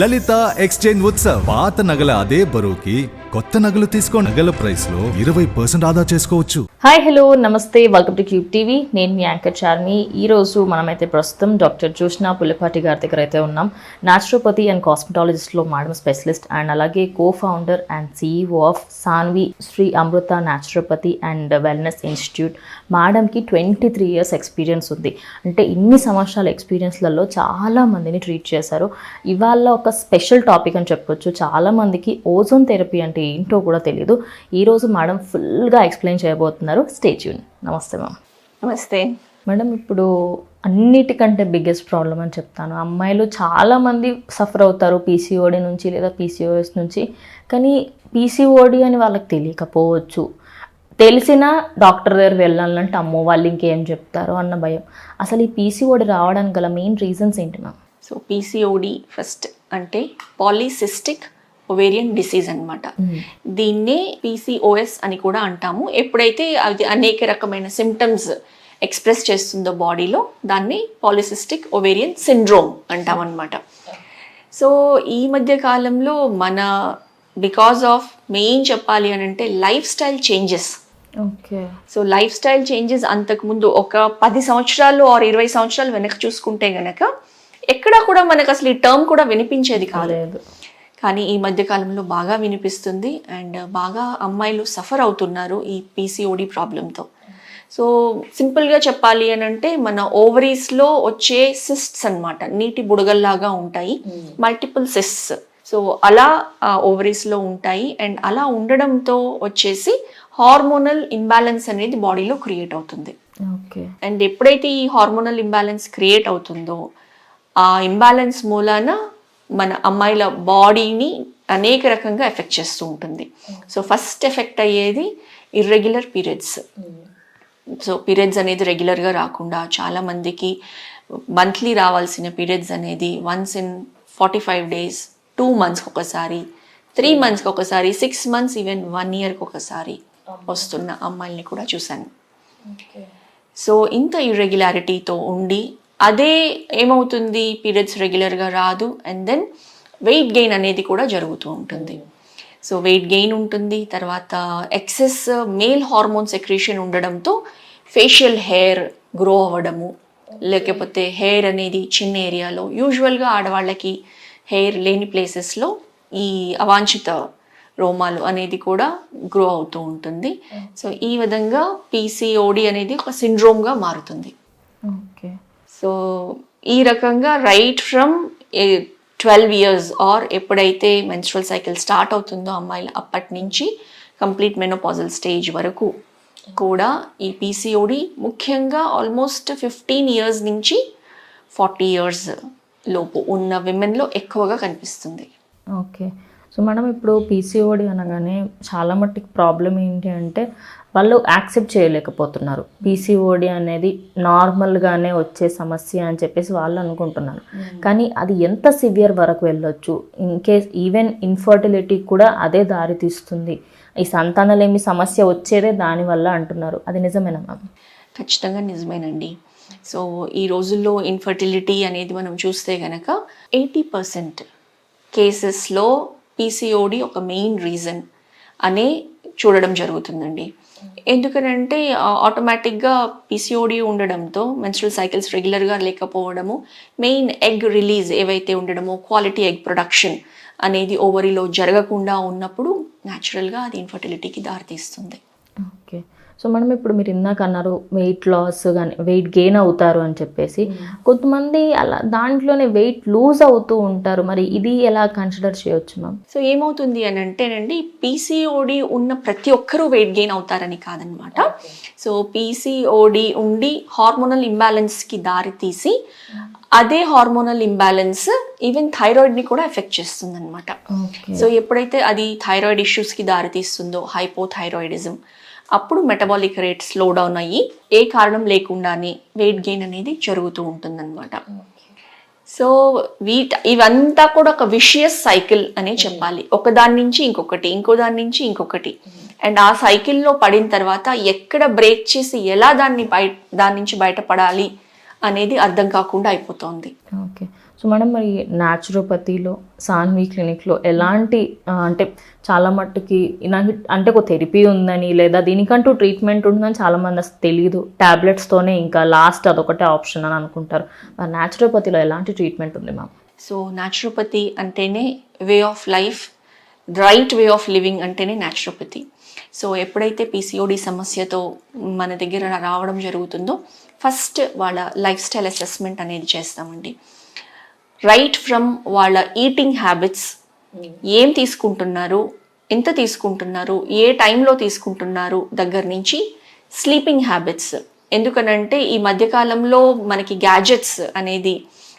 లలిత exchange Utsav. పాత నగల అదే బరువుకి కొత్త నగలు తీసుకో నగల ప్రైస్లో ఇరవై పర్సెంట్ ఆదా చేసుకోవచ్చు. హాయ్ హలో నమస్తే వెల్కమ్ టు క్యూబ్ టీవీ నేను మీ యాంకర్ చార్మి. ఈ రోజు మనమైతే ప్రస్తుతం డాక్టర్ జోష్నా పుల్లపాటి గారి దగ్గర అయితే ఉన్నాం. న్యాచురోపతి అండ్ కాస్మెటాలజిస్ట్లో మేడం స్పెషలిస్ట్ అండ్ అలాగే co founder and CEO of Sanvi Sri Amrita naturopathy and wellness institute మేడంకి ట్వంటీ త్రీ ఇయర్స్ ఎక్స్పీరియన్స్ ఉంది. అంటే ఇన్ని సంవత్సరాల ఎక్స్పీరియన్స్లలో చాలా మందిని ట్రీట్ చేశారు. ఇవాళ ఒక స్పెషల్ టాపిక్ అని చెప్పొచ్చు. చాలా మందికి ఓజోన్ థెరపీ అంటే ఏంటో కూడా తెలియదు ఈరోజు మేడం ఫుల్గా ఎక్స్ప్లెయిన్ చేయబోతున్నారు. స్టేట్యూన్ నమస్తే మ్యామ్ నమస్తే. మేడం ఇప్పుడు అన్నిటికంటే బిగ్గెస్ట్ ప్రాబ్లం అని చెప్తాను. అమ్మాయిలు చాలామంది సఫర్ అవుతారు పీసీఓడి నుంచి లేదా పీసీఓఎస్ నుంచి. కానీ పీసీఓడి అని వాళ్ళకి తెలియకపోవచ్చు. తెలిసిన డాక్టర్ దగ్గర వెళ్ళాలంటే అమ్మో వాళ్ళు ఇంకేం చెప్తారు అన్న భయం. అసలు ఈ పీసీఓడి రావడానికి గల మెయిన్ రీజన్స్ ఏంటి మ్యామ్ సో పీసీఓడి ఫస్ట్ అంటే పాలీసిస్టిక్ ఒవేరియన్ డిసీజ్ అన్నమాట. దీన్నే పీసీఓఎస్ అని కూడా అంటాము. ఎప్పుడైతే అది అనేక రకమైన సిమ్టమ్స్ ఎక్స్ప్రెస్ చేస్తుందో బాడీలో దాన్ని పాలిసిస్టిక్ ఒవేరియన్ సిండ్రోమ్ అంటాం అనమాట సో ఈ మధ్య కాలంలో మన బికాస్ ఆఫ్ మెయిన్ చెప్పాలి అని అంటే lifestyle changes okay. So lifestyle changes అంతకుముందు ఒక పది సంవత్సరాలు ఆర్ ఇరవై సంవత్సరాలు వెనక్కి చూసుకుంటే గనక ఎక్కడా కూడా మనకు అసలు ఈ టర్మ్ కూడా వినిపించేది కాదు. లేదు. కానీ ఈ మధ్య కాలంలో బాగా వినిపిస్తుంది అండ్ బాగా అమ్మాయిలు సఫర్ అవుతున్నారు ఈ పీసీఓడి ప్రాబ్లంతో. సో సింపుల్గా చెప్పాలి అని అంటే మన ఓవరీస్లో వచ్చే సిస్ట్స్ అన్నమాట. నీటి బుడగల్లాగా ఉంటాయి. మల్టిపుల్ సిస్ట్స్ సో అలా ఓవరీస్లో ఉంటాయి అండ్ అలా ఉండడంతో వచ్చేసి హార్మోనల్ ఇంబ్యాలెన్స్ అనేది బాడీలో క్రియేట్ అవుతుంది. ఓకే. అండ్ ఎప్పుడైతే ఈ హార్మోనల్ ఇంబ్యాలెన్స్ క్రియేట్ అవుతుందో ఆ ఇంబ్యాలెన్స్ మూలాన మన అమ్మాయిల బాడీని అనేక రకంగా ఎఫెక్ట్ చేస్తూ ఉంటుంది. సో ఫస్ట్ ఎఫెక్ట్ అయ్యేది ఇర్రెగ్యులర్ పీరియడ్స్ సో పీరియడ్స్ అనేది రెగ్యులర్గా రాకుండా చాలా మందికి మంత్లీ రావాల్సిన పీరియడ్స్ అనేది once in forty five days two మంత్స్కి ఒకసారి త్రీ మంత్స్కి ఒకసారి సిక్స్ మంత్స్ ఈవెన్ వన్ ఇయర్కి ఒకసారి వస్తున్న అమ్మాయిల్ని కూడా చూశాను. సో ఇంత ఇర్రెగ్యులారిటీతో ఉండి అదే ఏమవుతుంది? పీరియడ్స్ రెగ్యులర్గా రాదు. అండ్ దెన్ వెయిట్ గెయిన్ అనేది కూడా జరుగుతూ ఉంటుంది. సో వెయిట్ గెయిన్ ఉంటుంది. తర్వాత ఎక్సెస్ మేల్ హార్మోన్ సెక్రేషన్ ఉండడంతో ఫేషియల్ హెయిర్ గ్రో అవ్వడము. లేకపోతే హెయిర్ అనేది చిన్న ఏరియాలో యూజువల్గా ఆడవాళ్ళకి హెయిర్ లేని ప్లేసెస్లో ఈ అవాంఛిత రోమాలు అనేది కూడా గ్రో అవుతూ ఉంటుంది. సో ఈ విధంగా పీసీఓడి అనేది ఒక సిండ్రోమ్గా మారుతుంది. సో ఈ రకంగా right from twelve years or ఎప్పుడైతే మెన్స్ట్రల్ సైకిల్ స్టార్ట్ అవుతుందో అమ్మాయిలు అప్పటి నుంచి కంప్లీట్ మెనోపాజల్ స్టేజ్ వరకు కూడా ఈ పీసీఓడి ముఖ్యంగా ఆల్మోస్ట్ ఫిఫ్టీన్ ఇయర్స్ నుంచి ఫార్టీ ఇయర్స్ లోపు ఉన్న విమెన్లో ఎక్కువగా కనిపిస్తుంది. ఓకే. సో మేడం ఇప్పుడు పీసీఓడి అనగానే చాలా మట్టుకు ప్రాబ్లం ఏంటి అంటే వాళ్ళు యాక్సెప్ట్ చేయలేకపోతున్నారు. పీసీఓడి అనేది నార్మల్గానే వచ్చే సమస్య అని చెప్పేసి వాళ్ళు అనుకుంటున్నారు. కానీ అది ఎంత సివియర్ వరకు వెళ్ళొచ్చు? ఇన్ కేస్ ఈవెన్ ఇన్ఫర్టిలిటీ కూడా అదే దారి తీస్తుంది. ఈ సంతానలేమి సమస్య వచ్చేదే దానివల్ల అంటున్నారు. అది నిజమేనా మ్యామ్ ఖచ్చితంగా నిజమేనండి. సో ఈ రోజుల్లో ఇన్ఫర్టిలిటీ అనేది మనం చూస్తే గనక ఎయిటీ పర్సెంట్ కేసెస్లో పీసీఓడి ఒక మెయిన్ రీజన్ అనే చూడడం జరుగుతుందండి. ఎందుకనంటే ఆటోమేటిక్గా పీసీఓడి ఉండడంతో మెన్స్ట్రల్ సైకిల్స్ రెగ్యులర్గా లేకపోవడము మెయిన్ ఎగ్ రిలీజ్ ఏవైతే ఉండడమో క్వాలిటీ ఎగ్ ప్రొడక్షన్ అనేది ఓవరీలో జరగకుండా ఉన్నప్పుడు న్యాచురల్గా అది ఇన్ఫర్టిలిటీకి దారితీస్తుంది. సో మేడం ఇప్పుడు మీరు ఇందాక అన్నారు వెయిట్ లాస్ కానీ వెయిట్ గెయిన్ అవుతారు అని చెప్పేసి కొంతమంది అలా దాంట్లోనే వెయిట్ లూజ్ అవుతూ ఉంటారు. మరి ఇది ఎలా కన్సిడర్ చేయొచ్చు మ్యామ్ సో ఏమవుతుంది అని అంటేనండి పీసీఓడి ఉన్న ప్రతి ఒక్కరూ వెయిట్ గెయిన్ అవుతారని కాదనమాట. సో పీసీఓడి ఉండి హార్మోనల్ ఇంబ్యాలెన్స్కి దారి తీసి అదే హార్మోనల్ ఇంబ్యాలెన్స్ ఈవెన్ థైరాయిడ్ని కూడా ఎఫెక్ట్ చేస్తుంది అనమాట సో ఎప్పుడైతే అది థైరాయిడ్ ఇష్యూస్కి దారితీస్తుందో హైపోథైరాయిడిజం అప్పుడు మెటబాలిక్ రేట్ స్లో డౌన్ అయ్యి ఏ కారణం లేకుండానే వెయిట్ గెయిన్ అనేది జరుగుతూ ఉంటుందన్నమాట. సో వీట ఇవంతా కూడా ఒక విషియస్ సైకిల్ అనే చెప్పాలి. ఒక దాని నుంచి ఇంకొకటి ఇంకో దాని నుంచి ఇంకొకటి. అండ్ ఆ సైకిల్లో పడిన తర్వాత ఎక్కడ బ్రేక్ చేసి ఎలా దాన్ని బయట దాని నుంచి బయటపడాలి అనేది అర్థం కాకుండా అయిపోతుంది. ఓకే సో మేడం మరి న్యాచురోపతిలో సాన్వి క్లినిక్లో ఎలాంటి అంటే చాలా మట్టుకి నాకు అంటే ఒక థెరపీ ఉందని లేదా దీనికంటూ ట్రీట్మెంట్ ఉంటుందని చాలామంది అసలు తెలియదు ట్యాబ్లెట్స్తోనే ఇంకా లాస్ట్ అదొకటే ఆప్షన్ అని అనుకుంటారు. మరి న్యాచురోపతిలో ఎలాంటి ట్రీట్మెంట్ ఉంది మ్యామ్ సో న్యాచురోపతి అంటేనే way of life right way of living అంటేనే న్యాచురోపతి సో ఎప్పుడైతే పీసీఓడి సమస్యతో మన దగ్గర రావడం జరుగుతుందో ఫస్ట్ వాళ్ళ లైఫ్ స్టైల్ అసెస్మెంట్ అనేది చేస్తామండి. రైట్ ఫ్రమ్ వాళ్ళ ఈటింగ్ హ్యాబిట్స్ ఏం తీసుకుంటున్నారు ఎంత తీసుకుంటున్నారు ఏ టైంలో తీసుకుంటున్నారు దగ్గర నుంచి స్లీపింగ్ హ్యాబిట్స్ ఎందుకనంటే ఈ మధ్యకాలంలో మనకి గ్యాజెట్స్ అనేది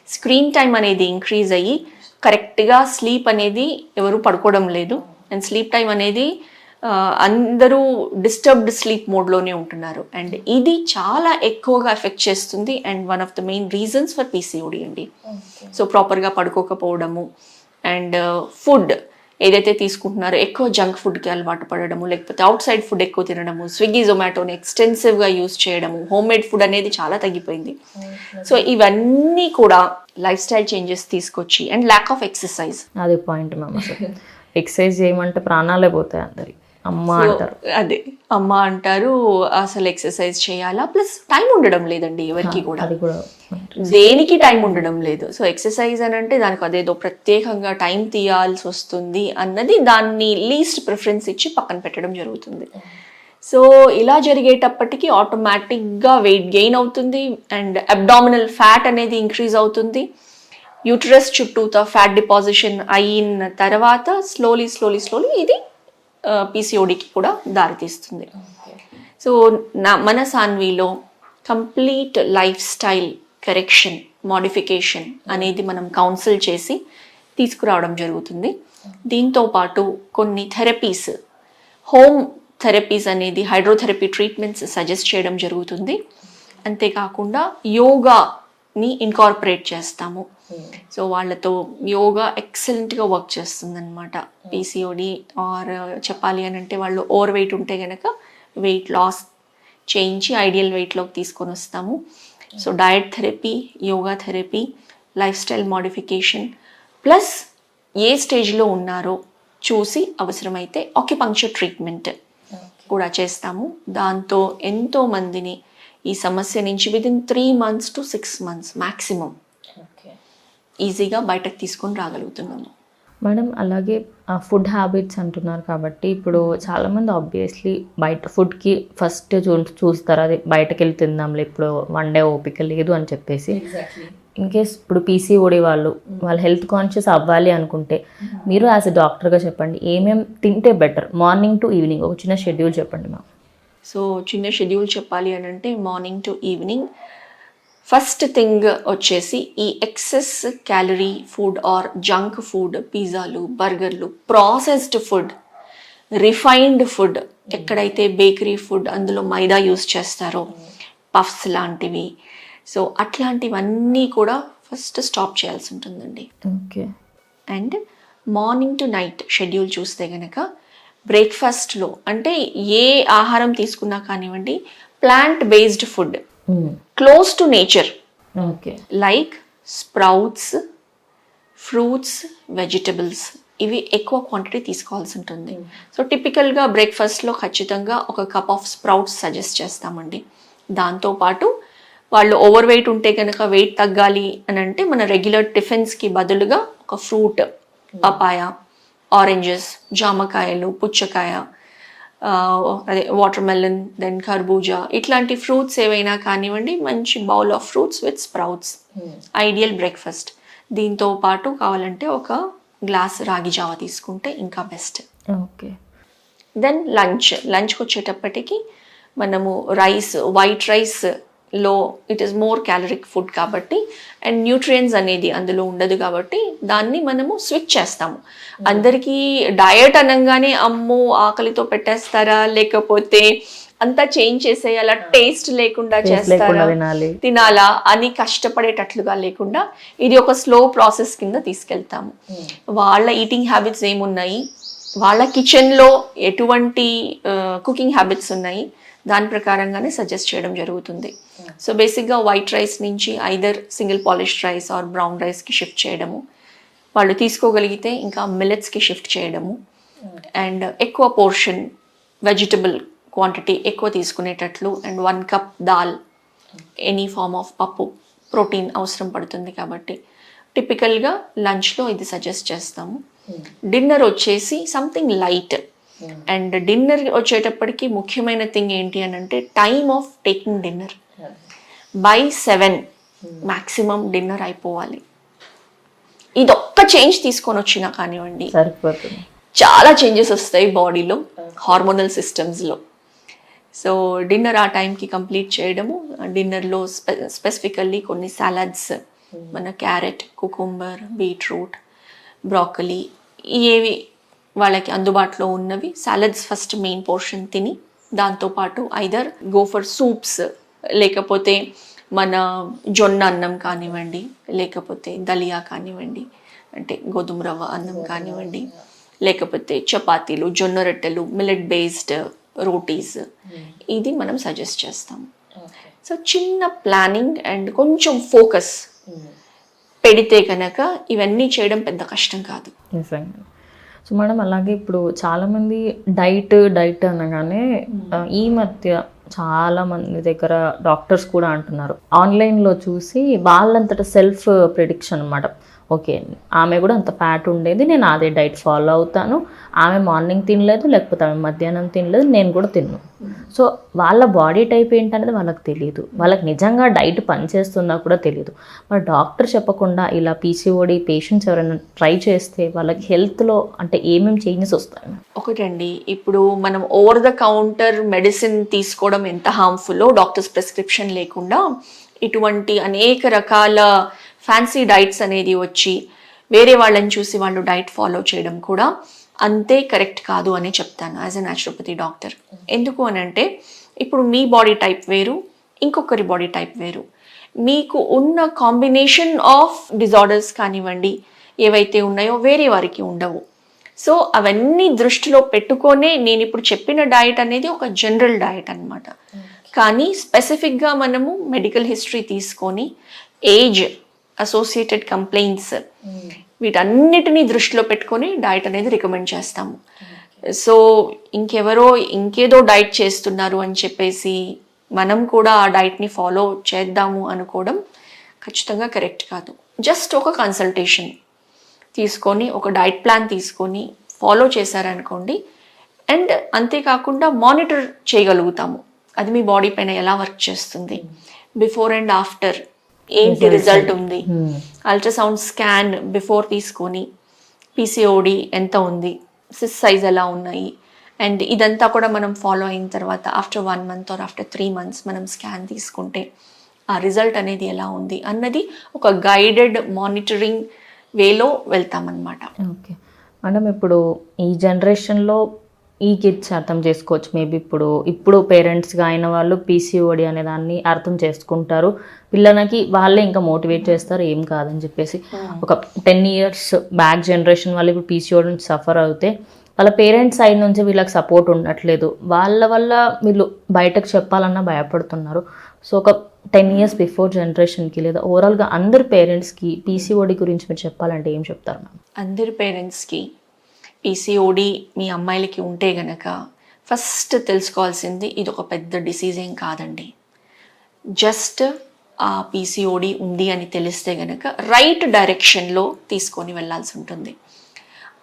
స్క్రీన్ టైం అనేది ఇంక్రీజ్ అయ్యి కరెక్ట్గా స్లీప్ అనేది ఎవరు పడుకోవడం లేదు. అండ్ స్లీప్ టైం అనేది అందరూ డిస్టర్బ్డ్ స్లీప్ మోడ్లోనే ఉంటున్నారు. అండ్ ఇది చాలా ఎక్కువగా ఎఫెక్ట్ చేస్తుంది and one of the main reasons for PCOD అండి. సో ప్రాపర్గా పడుకోకపోవడము అండ్ ఫుడ్ ఏదైతే తీసుకుంటున్నారో ఎక్కువ జంక్ ఫుడ్కి అలవాటు పడడము లేకపోతే అవుట్ సైడ్ ఫుడ్ ఎక్కువ తినడము స్విగ్గీ జొమాటోని ఎక్స్టెన్సివ్గా యూస్ చేయడము హోమ్ మేడ్ ఫుడ్ అనేది చాలా తగ్గిపోయింది. సో ఇవన్నీ కూడా లైఫ్ స్టైల్ చేంజెస్ తీసుకొచ్చి అండ్ ల్యాక్ ఆఫ్ ఎక్సర్సైజ్ అదే పాయింట్ మ్యామ్ ఎక్సర్సైజ్ చేయమంటే ప్రాణాలే పోతాయి అందరి అమ్మ అంటారు. అదే అమ్మ అంటారు అసలు ఎక్సర్సైజ్ చేయాలా? ప్లస్ టైం ఉండడం లేదండి ఎవరికి కూడా. అది కూడా దేనికి టైం ఉండడం లేదు. సో ఎక్సర్సైజ్ అని అంటే దానికి అదేదో ప్రత్యేకంగా టైం తీయాల్సి వస్తుంది అన్నది దాన్ని లీస్ట్ ప్రిఫరెన్స్ ఇచ్చి పక్కన పెట్టడం జరుగుతుంది. సో ఇలా జరిగేటప్పటికి ఆటోమేటిక్గా వెయిట్ గెయిన్ అవుతుంది అండ్ అబ్డామినల్ ఫ్యాట్ అనేది ఇంక్రీజ్ అవుతుంది. యూట్రస్ చుట్టూతో ఫ్యాట్ డిపాజిషన్ అయిన తర్వాత స్లోలీ స్లోలీ స్లోలీ ఇది పీసీఓడికి కూడా దారితీస్తుంది. సో నా మన సాన్విలో complete life style correction modification అనేది మనం కౌన్సిల్ చేసి తీసుకురావడం జరుగుతుంది. దీంతో పాటు కొన్ని థెరపీస్ హోమ్ థెరపీస్ అనేది హైడ్రోథెరపీ ట్రీట్మెంట్స్ సజెస్ట్ చేయడం జరుగుతుంది. అంతేకాకుండా యోగాని ఇన్కార్పొరేట్ చేస్తాము. సో వాళ్ళతో యోగా ఎక్సలెంట్గా వర్క్ చేస్తుంది అనమాట పీసీఓడి ఆర్ చెప్పాలి అని అంటే వాళ్ళు ఓవర్ వెయిట్ ఉంటే కనుక వెయిట్ లాస్ చేయించి ఐడియల్ వెయిట్లోకి తీసుకొని వస్తాము. So diet therapy yoga therapy lifestyle modification plus ఏ స్టేజ్లో ఉన్నారో చూసి అవసరమైతే ఆక్యుపంక్చర్ ట్రీట్మెంట్ కూడా చేస్తాము. దాంతో ఎంతో మందిని ఈ సమస్య నుంచి within three months to six months maximum ఈజీగా బయటకు తీసుకొని రాగలుగుతున్నాము. మేడం అలాగే ఫుడ్ హ్యాబిట్స్ అంటున్నారు కాబట్టి ఇప్పుడు చాలామంది ఆబ్వియస్లీ బయట ఫుడ్కి ఫస్ట్ చూ చూస్తారు. అది బయటకు వెళ్ళి తిందాంలే ఇప్పుడు వన్ డే ఓపిక లేదు అని చెప్పేసి. ఇన్ కేస్ ఇప్పుడు పీసీఓడి వాళ్ళు వాళ్ళు హెల్త్ కాన్షియస్ అవ్వాలి అనుకుంటే మీరు యాజ్ ఎ డాక్టర్గా చెప్పండి ఏమేం తింటే బెటర్ మార్నింగ్ టు ఈవినింగ్ ఒక చిన్న షెడ్యూల్ చెప్పండి మ్యామ్ సో చిన్న షెడ్యూల్ చెప్పాలి అని అంటే morning to evening first thing వచ్చేసి ఈ excess calorie food or junk food పిజ్జాలు బర్గర్లు ప్రాసెస్డ్ ఫుడ్ రిఫైన్డ్ ఫుడ్ ఎక్కడైతే బేకరీ ఫుడ్ అందులో మైదా యూస్ చేస్తారో పఫ్స్ లాంటివి. సో అట్లాంటివన్నీ కూడా ఫస్ట్ స్టాప్ చేయాల్సి ఉంటుందండి. Okay. And morning to night schedule చూస్తే గనక బ్రేక్ఫాస్ట్లో అంటే ఏ ఆహారం తీసుకున్నా కానివ్వండి plant based food. Close to nature okay like sprouts fruits vegetables ఇవి ఎక్కువ క్వాంటిటీ తీసుకోవాల్సి ఉంటుంది. సో టిపికల్గా బ్రేక్ఫాస్ట్లో ఖచ్చితంగా ఒక కప్ ఆఫ్ స్ప్రౌట్స్ సజెస్ట్ చేస్తామండి. దాంతోపాటు వాళ్ళు ఓవర్ వెయిట్ ఉంటే కనుక వెయిట్ తగ్గాలి అని అంటే మన రెగ్యులర్ టిఫిన్స్కి బదులుగా ఒక ఫ్రూట్ పపాయ ఆరెంజెస్ జామకాయలు పుచ్చకాయ అదే వాటర్ మెలన్ దెన్ కర్బూజా ఇట్లాంటి ఫ్రూట్స్ ఏవైనా కానివ్వండి మంచి bowl of fruits with sprouts ideal breakfast దీంతో పాటు కావాలంటే ఒక గ్లాస్ రాగి జావ తీసుకుంటే ఇంకా బెస్ట్ ఓకే. దెన్ లంచ్ లంచ్కి వచ్చేటప్పటికి మనము రైస్ వైట్ రైస్ లో it is more caloric food కాబట్టి అండ్ న్యూట్రియన్స్ అనేది అందులో ఉండదు కాబట్టి దాన్ని మనము స్విచ్ చేస్తాము. అందరికీ డయట్ అనగానే అమ్మో ఆకలితో పెట్టేస్తారా? లేకపోతే అంతా చేంజ్ చేసేయాలా? టేస్ట్ లేకుండా చేస్తారా? తినాలి. తినాలా? అని కష్టపడేటట్లుగా లేకుండా ఇది ఒక స్లో ప్రాసెస్ కింద తీసుకెళ్తాము. వాళ్ళ ఈటింగ్ హ్యాబిట్స్ ఏమున్నాయి? వాళ్ళ కిచెన్లో ఎటువంటి కుకింగ్ హ్యాబిట్స్ ఉన్నాయి? దాని ప్రకారంగానే సజెస్ట్ చేయడం జరుగుతుంది. సో బేసిక్గా వైట్ రైస్ నుంచి either single polished rice or brown రైస్కి షిఫ్ట్ చేయడము. వాళ్ళు తీసుకోగలిగితే ఇంకా మిల్లెట్స్కి షిఫ్ట్ చేయడము. అండ్ ఎక్కువ పోర్షన్ వెజిటబుల్ క్వాంటిటీ ఎక్కువ తీసుకునేటట్లు and one cup dal any form of పప్పు ప్రోటీన్ అవసరం పడుతుంది కాబట్టి. టిపికల్గా లంచ్లో ఇది సజెస్ట్ చేస్తాము. డిన్నర్ వచ్చేసి సంథింగ్ లైట్ అండ్ డిన్నర్ వచ్చేటప్పటికి ముఖ్యమైన థింగ్ ఏంటి అని అంటే time of taking dinner by seven maximum dinner అయిపోవాలి. ఇది ఒక్క చేంజ్ తీసుకొని వచ్చినా కానివ్వండి. చాలా చేంజెస్ వస్తాయి బాడీలో హార్మోనల్ సిస్టమ్స్లో సో డిన్నర్ ఆ టైంకి కంప్లీట్ చేయడము డిన్నర్లో స్పె స్పెసిఫికల్లీ కొన్ని సాలడ్స్ మన క్యారెట్ కుకుంబర్ బీట్రూట్ బ్రాకలీ ఏవి వాళ్ళకి అందుబాటులో ఉన్నవి. సాలడ్స్ ఫస్ట్ మెయిన్ పోర్షన్ తిని దాంతోపాటు ఐదర్ గో ఫర్ సూప్స్ లేకపోతే మన జొన్న అన్నం కానివ్వండి లేకపోతే దలియా కానివ్వండి అంటే గోధుమ రవ్వ అన్నం కానివ్వండి లేకపోతే చపాతీలు జొన్న రొట్టెలు మిల్లెట్ బేస్డ్ రోటీస్. ఇది మనం సజెస్ట్ చేస్తాం. సో చిన్న ప్లానింగ్ అండ్ కొంచెం ఫోకస్ పెడితే కనుక ఇవన్నీ చేయడం పెద్ద కష్టం కాదు. నిజంగా. సో మేడం అలాగే ఇప్పుడు చాలామంది డైట్ డైట్ అనగానే ఈ మధ్య చాలా మంది దగ్గర డాక్టర్స్ కూడా అంటున్నారు. ఆన్లైన్లో చూసి వాళ్ళంతట సెల్ఫ్ ప్రిడిక్షన్ అనమాట ఓకే ఆమె కూడా అంత ఫ్యాట్ ఉండేది నేను అదే డైట్ ఫాలో అవుతాను. ఆమె మార్నింగ్ తినలేదు లేకపోతే ఆమె మధ్యాహ్నం తినలేదు నేను కూడా తిన్ను. సో వాళ్ళ బాడీ టైప్ ఏంటనేది వాళ్ళకి తెలియదు వాళ్ళకి నిజంగా డైట్ పనిచేస్తుందా కూడా తెలియదు మరి డాక్టర్ చెప్పకుండా ఇలా పీసీఓడి పేషెంట్స్ ఎవరైనా ట్రై చేస్తే వాళ్ళకి హెల్త్లో అంటే ఏమేమి చేంజెస్ వస్తాయి? ఒకటండి ఇప్పుడు మనం ఓవర్ ద కౌంటర్ మెడిసిన్ తీసుకోవడం ఎంత హార్మ్ఫుల్లో డాక్టర్స్ ప్రిస్క్రిప్షన్ లేకుండా ఇటువంటి అనేక రకాల ఫ్యాన్సీ డైట్స్ అనేది వచ్చి వేరే వాళ్ళని చూసి వాళ్ళు డైట్ ఫాలో చేయడం కూడా అంతే కరెక్ట్ కాదు అని చెప్తాను యాజ్ ఎ న్యాచురోపతి డాక్టర్ ఎందుకు అని అంటే ఇప్పుడు మీ బాడీ టైప్ వేరు ఇంకొకరి బాడీ టైప్ వేరు. మీకు ఉన్న కాంబినేషన్ ఆఫ్ డిజార్డర్స్ కానివ్వండి ఏవైతే ఉన్నాయో వేరే వారికి ఉండవు. సో అవన్నీ దృష్టిలో పెట్టుకొనే నేను ఇప్పుడు చెప్పిన డయట్ అనేది ఒక జనరల్ డయట్ అన్నమాట. కానీ స్పెసిఫిక్గా మనము మెడికల్ హిస్టరీ తీసుకొని ఏజ్ అసోసియేటెడ్ కంప్లైంట్స్ వీటన్నిటినీ దృష్టిలో పెట్టుకొని డయట్ అనేది రికమెండ్ చేస్తాము. సో ఇంకెవరో ఇంకేదో డైట్ చేస్తున్నారు అని చెప్పేసి మనం కూడా ఆ డైట్ని ఫాలో చేద్దాము అనుకోవడం ఖచ్చితంగా కరెక్ట్ కాదు. జస్ట్ ఒక కన్సల్టేషన్ తీసుకొని ఒక డైట్ ప్లాన్ తీసుకొని ఫాలో చేశారనుకోండి అండ్ అంతేకాకుండా మానిటర్ చేయగలుగుతాము. అది మీ బాడీ పైన ఎలా వర్క్ చేస్తుంది? బిఫోర్ అండ్ ఆఫ్టర్ ఏంటి రిజల్ట్ ఉంది? అల్ట్రాసౌండ్ స్కాన్ బిఫోర్ తీసుకొని పీసీఓడి ఎంత ఉంది? సిస్ సైజ్ ఎలా ఉన్నాయి? అండ్ ఇదంతా కూడా మనం ఫాలో అయిన తర్వాత after one month or after three months మనం స్కాన్ తీసుకుంటే ఆ రిజల్ట్ అనేది ఎలా ఉంది అన్నది ఒక గైడెడ్ మానిటరింగ్ వేలో వెళ్తామన్నమాట. ఓకే మేడం ఇప్పుడు ఈ జనరేషన్లో ఈ కిడ్స్ అర్థం చేసుకోవచ్చు. మేబీ ఇప్పుడు ఇప్పుడు పేరెంట్స్గా అయిన వాళ్ళు పీసీఓడి అనే దాన్ని అర్థం చేసుకుంటారు. పిల్లలకి వాళ్ళే ఇంకా మోటివేట్ చేస్తారు ఏం కాదని చెప్పేసి. ఒక టెన్ ఇయర్స్ బ్యాక్ జనరేషన్ వాళ్ళు ఇప్పుడు పీసీఓడి నుంచి సఫర్ అవుతే వాళ్ళ పేరెంట్స్ సైడ్ నుంచి వీళ్ళకి సపోర్ట్ ఉండట్లేదు. వాళ్ళ వల్ల వీళ్ళు బయటకు చెప్పాలన్నా భయపడుతున్నారు. సో ఒక టెన్ ఇయర్స్ బిఫోర్ జనరేషన్కి లేదా ఓవరాల్గా అందరి పేరెంట్స్కి పీసీఓడి గురించి మీరు చెప్పాలంటే ఏం చెప్తారు మ్యామ్? అందరి పేరెంట్స్కి పీసీఓడి మీ అమ్మాయిలకి ఉంటే గనక ఫస్ట్ తెలుసుకోవాల్సింది ఇది ఒక పెద్ద డిసీజ్ ఏం కాదండి. జస్ట్ ఆ పీసీఓడి ఉంది అని తెలిస్తే గనక రైట్ డైరెక్షన్లో తీసుకొని వెళ్ళాల్సి ఉంటుంది.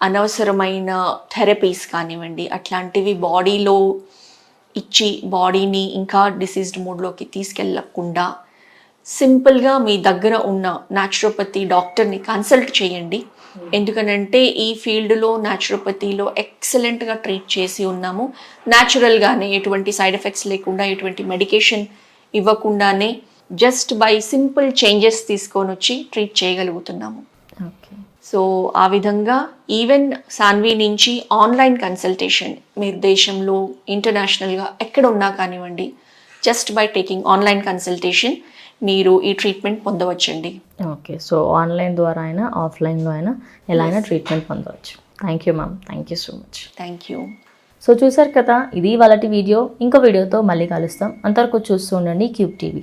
అనవసరమైన థెరపీస్ కానివ్వండి అట్లాంటివి బాడీలో ఇచ్చి బాడీని ఇంకా డిసీజ్డ్ మూడ్లోకి తీసుకెళ్ళకుండా సింపుల్గా మీ దగ్గర ఉన్న న్యాచురోపతి డాక్టర్ని కన్సల్ట్ చేయండి. ఎందుకనంటే ఈ ఫీల్డ్లో న్యాచురోపతిలో ఎక్సలెంట్గా ట్రీట్ చేసి ఉన్నాము. న్యాచురల్గానే ఎటువంటి సైడ్ ఎఫెక్ట్స్ లేకుండా ఎటువంటి మెడికేషన్ ఇవ్వకుండానే జస్ట్ బై సింపుల్ చేంజెస్ తీసుకొని వచ్చి ట్రీట్ చేయగలుగుతున్నాము సో ఆ విధంగా ఈవెన్ సాన్వి నుంచి ఆన్లైన్ కన్సల్టేషన్ మీరు దేశంలో ఇంటర్నేషనల్గా ఎక్కడ ఉన్నా కానివ్వండి just by taking online consultation మీరు ఈ ట్రీట్మెంట్ పొందవచ్చండి. ఓకే సో ఆన్లైన్ ద్వారా అయినా ఆఫ్లైన్లో అయినా ఎలా అయినా ట్రీట్మెంట్ పొందవచ్చు. Thank you ma'am thank you so much thank you so చూసారు కదా ఇది వాళ్ళ వీడియో. ఇంకో వీడియోతో మళ్ళీ కలుస్తాం. అంతవరకు చూస్తూ ఉండండి క్యూబ్ టీవీ